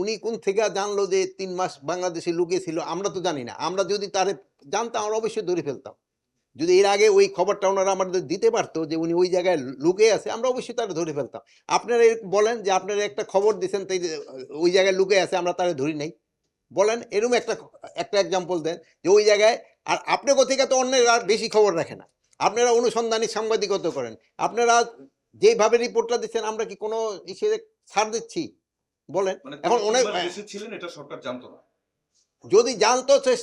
উনি কোন থেকে জানলো যে তিন মাস বাংলাদেশে লুকিয়ে ছিল, আমরা তো জানি না। আমরা যদি তারে জানতাম, আমরা অবশ্যই ধরে ফেলতাম। যদি এর আগে ওই খবরটা ওনারা আমাদের দিতে পারতো যে উনি ওই জায়গায় লুকিয়ে আছে, আমরা অবশ্যই তারা ধরে ফেলতাম। আপনারা বলেন যে আপনারা একটা খবর দিচ্ছেন তাই ওই জায়গায় লুকিয়ে আছে, আমরা তারা ধরি নাই। বলেন, এরকম একটা একটা এক্সাম্পল দেন যে ওই জায়গায়, আর আপনি কোথেকে তো অন্যের আর বেশি খবর রাখে না। আপনারা অনুসন্ধানী সাংবাদিকতা করেন। আপনারা যেভাবে রিপোর্টটা দিচ্ছেন, আমরা কি কোনো ইসে ছাড় দিচ্ছি? বলেন। মানে এখন অনেক ছিলেন এটা সরকার জানতো না। যদি জানতো সে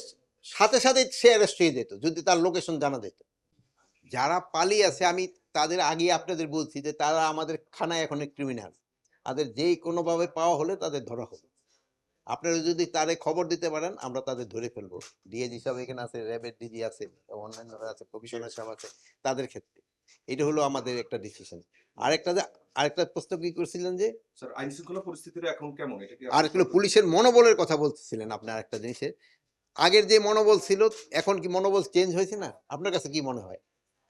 সাথে সাথে সে অ্যারেস্ট হয়ে যেত যদি তার লোকেশন জানা যেত। যারা পালিয়ে আছে আমি তাদের আগে আপনাদের বলছি যে তারা আমাদের খানায় এখন ক্রিমিনাল তাদের যেই কোনোভাবে পাওয়া হলে তাদের ধরা হবে আপনারা যদি তারে খবর দিতে পারেন আমরা তাদের ধরে ফেলব। ডিএজি সাহেব এখানে আছে র্যাবের ডিজি আছে অন্যান্যরা আছে প্রফেশনাল সাহেব আছে তাদের ক্ষেত্রে। এটা হলো আমাদের একটা ডিসিশন আরেকটা যে আরেকটা প্রশ্ন কি করছিলেন যে? আইন শৃঙ্খলা পরিস্থিতির এখন কেমন? আর হলো পুলিশের মনোবলের কথা বলতেছিলেন আপনি আরেকটা জিনিসের। আগের যে মনোবল ছিল এখন কি মনোবল চেঞ্জ হয়েছে না? আপনার কাছে কি মনে হয়?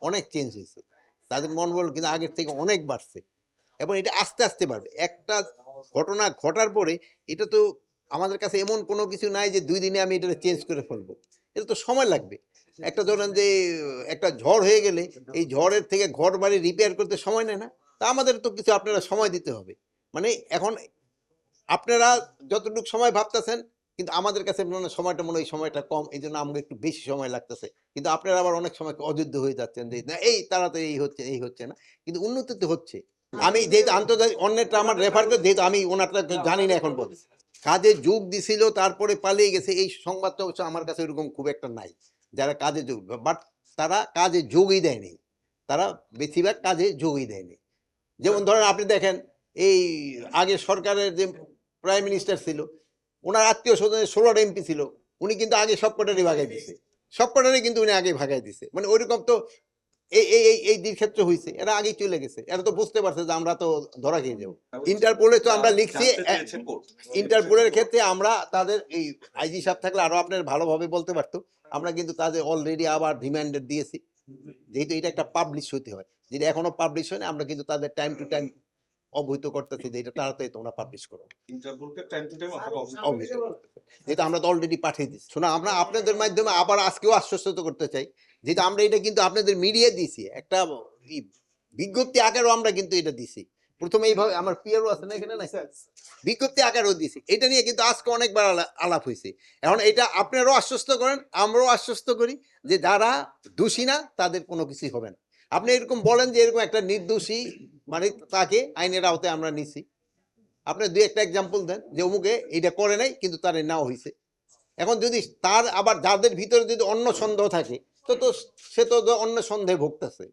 অনেক চেঞ্জ হয়েছে। তাদের মনোবল কিন্তু আগের থেকে অনেক বাড়ছে। এবং এটা আস্তে আস্তে বাড়বে। একটা ঘটনা ঘটার পরে এটা তো আমাদের কাছে এমন কোনো কিছু নাই যে দুই দিনে আমি এটা চেঞ্জ করে ফেলব। এটা তো সময় লাগবে। একটা ধরেন যে একটা ঝড় হয়ে গেলে এই ঝড়ের থেকে ঘর বাড়ি রিপেয়ার করতে সময় নেয় না। তা আমাদের তো কিছু আপনারা সময় দিতে হবে। মানে এখন আপনারা যতটুকু সময় ভাবতেছেন কিন্তু আমাদের কাছে মনে সময়টা মনে হয় সময়টা কম এই জন্য আমাকে একটু বেশি সময় লাগতেছে। কিন্তু আপনারা আবার অনেক সময় অযোধ্য হয়ে যাচ্ছেন যে না এই তাড়াতাড়ি এই হচ্ছে এই হচ্ছে না। কিন্তু উন্নতি তো হচ্ছে। আমি যেহেতু আন্তর্জাতিক অন্যটা আমার রেফার করে যেহেতু আমি ওনারটা জানি না এখন পর্যন্ত কাজে যোগ দিছিল, তারপরে পালিয়ে গেছে। এই সংবাদটা হচ্ছে আমার কাছে এরকম খুব একটা নাই, যারা কাজে যোগ বাট তারা কাজে যোগই দেয়নি। তারা বেশিরভাগ কাজে যোগই দেয়নি। যেমন ধরেন আপনি দেখেন, এই আগে সরকারের যে প্রাইম মিনিস্টার ছিল, ওনার আত্মীয় স্বজনের ষোলোটা এমপি ছিল, উনি কিন্তু আগে সব কটারই ভাগাই দিছে। সব কটারই কিন্তু উনি আগে ভাগাই দিছে। মানে ওইরকম তো এই এই এই এই দিক ক্ষেত্রে হয়েছে এরা আগেই চলে গেছে। এরা তো বুঝতে পারছে যে আমরা তো ধরা খেয়ে যাব। ইন্টারপোলে তো আমরা লিখছি ইন্টারপোলের ক্ষেত্রে আমরা তাদের এই আইজি সাহেব থাকলে আরও আপনার ভালোভাবে বলতে পারতো। আমরা কিন্তু তাদের অলরেডি আবার রিমাইন্ডার দিয়েছি। যেহেতু এটা একটা পাবলিশ হতে হয় যেটা এখনও পাবলিশ হয়নি আমরা কিন্তু তাদের টাইম টু টাইম অবহিত করতেছি যে এটা তাড়াতাড়ি তোমরা পাবলিশ করো। ইন্টারপোলকে টাইম টু টাইম আপনারা অবহিত করতেছি। যেহেতু আমরা তো অলরেডি পাঠিয়ে দিচ্ছি শোনা আমরা আপনাদের মাধ্যমে আবার আজকেও আশ্বস্ত করতে চাই যেহেতু আমরা এটা কিন্তু আপনাদের মিডিয়া দিছি একটা বিজ্ঞপ্তি আকারও আমরা কিন্তু এটা দিছি প্রথমে এইভাবে আমার পিয়ারও আছে না এখানে না বিজ্ঞপ্তি আকারও দিছি এটা নিয়ে কিন্তু আজকে অনেকবার আলা- আলাপ হয়েছে। এখন এটা আপনারাও আশ্বস্ত করেন, আমরাও আশ্বস্ত করি যে যারা দোষী না, তাদের কোনো কিছুই হবে না। আপনি এরকম বলেন যে এরকম একটা নির্দোষী মানে তাকে আইনের আওতায় আমরা নিছি। আপনি দুই একটা এক্সাম্পল দেন যে অমুকে এটা করে নাই, কিন্তু তার নাও হয়েছে। এখন যদি তার আবার যাদের ভিতরে যদি অন্য সন্দেহ থাকে, তো তো সে তো অন্য সন্দেহে ভুগতেছে।